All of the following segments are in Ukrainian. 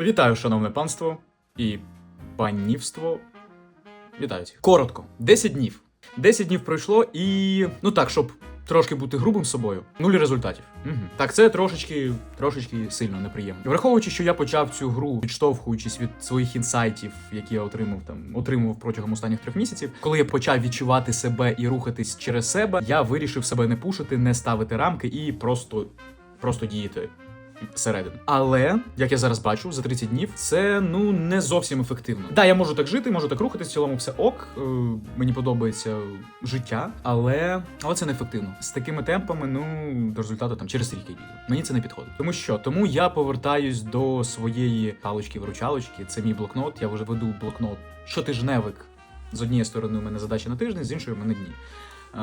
Вітаю, шановне панство і панівство. Вітаю всіх. Коротко, 10 днів. 10 днів пройшло і. Ну так, щоб трошки бути грубим з собою, нуль результатів. Угу. Так, це трошечки, трошечки сильно неприємно. Враховуючи, що я почав цю гру, відштовхуючись від своїх інсайтів, які я отримав там, отримував протягом останніх трьох місяців. Коли я почав відчувати себе і рухатись через себе, я вирішив себе не пушити, не ставити рамки і просто, просто діяти середини. Але як я зараз бачу, за 30 днів це ну не зовсім ефективно. Да, я можу так жити, можу так рухатись, в цілому все ок. е, мені подобається життя, але, але це не ефективно. З такими темпами, ну до результату там через рік я дійду. Мені це не підходить. Тому що тому я повертаюсь до своєї палочки-виручалочки. Це мій блокнот. Я вже веду блокнот щотижневик. З однієї сторони у мене задача на тиждень, з іншої у мене дні.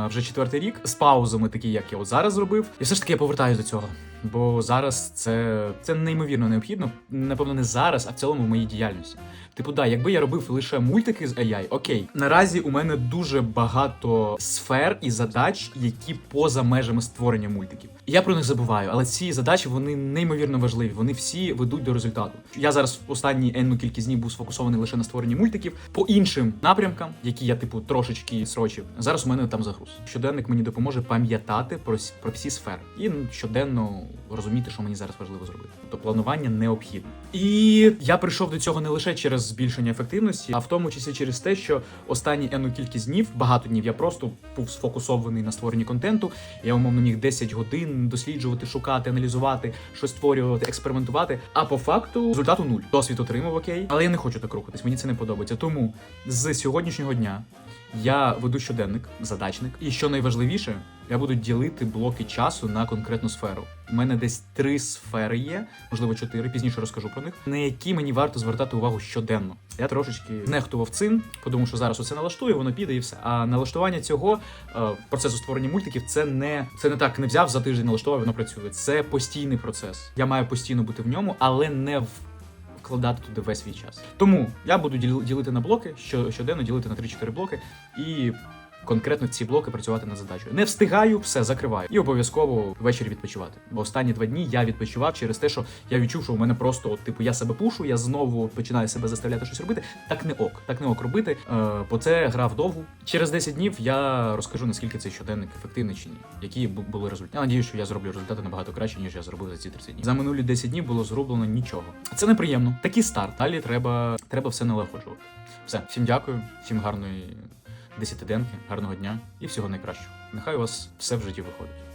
Е, Вже четвертий рік з паузами, такі як я от зараз зробив. І все ж таки я повертаюсь до цього. Бо зараз це, це неймовірно необхідно. Напевно, не зараз, а в цілому в моїй діяльності. Типу, да, якби я робив лише мультики з AI, окей. Наразі у мене дуже багато сфер і задач, які поза межами створення мультиків. Я про них забуваю, але ці задачі вони неймовірно важливі. Вони всі ведуть до результату. Я зараз останні енну кількість днів був сфокусований лише на створенні мультиків. По іншим напрямкам, які я типу трошечки срочив, зараз у мене там загруз. Щоденник мені допоможе пам'ятати про, про всі сфери і ну, щоденно розуміти, що мені зараз важливо зробити. Тобто планування необхідне. І я прийшов до цього не лише через збільшення ефективності, а в тому числі через те, що останні енну кількість днів, багато днів, я просто був сфокусований на створенні контенту. Я умовно міг 10 годин досліджувати, шукати, аналізувати, щось створювати, експериментувати. А по факту результату нуль. Досвід отримав окей, але я не хочу так рухатись. Мені це не подобається. Тому з сьогоднішнього дня я веду щоденник, задачник, і що найважливіше, я буду ділити блоки часу на конкретну сферу. У мене десь три сфери є, можливо, чотири. Пізніше розкажу про них, на які мені варто звертати увагу щоденно. Я трошечки нехтував цим, подумав, що зараз оце налаштую, воно піде і все. А налаштування цього е, процесу створення мультиків це не це не так не взяв за тиждень, налаштував, воно працює. Це постійний процес. Я маю постійно бути в ньому, але не в вкладати туди весь свій час. Тому я буду ділити на блоки, щоденно ділити на 3-4 блоки і конкретно ці блоки працювати над задачею. Не встигаю, все закриваю. І обов'язково ввечері відпочивати. Бо останні два дні я відпочивав через те, що я відчув, що у мене просто, от, типу, я себе пушу, я знову починаю себе заставляти щось робити. Так не ок, так не ок робити, е, бо це гра вдовгу. Через 10 днів я розкажу, наскільки цей щоденник ефективний чи ні, які були результати. Я надію, що я зроблю результати набагато краще, ніж я зробив за ці 30 днів. За минулі 10 днів було зроблено нічого. Це неприємно. Такий старт. Далі треба, треба все налагоджувати. Все, всім дякую, всім гарної десятиденки, гарного дня і всього найкращого. Нехай у вас все в житті виходить.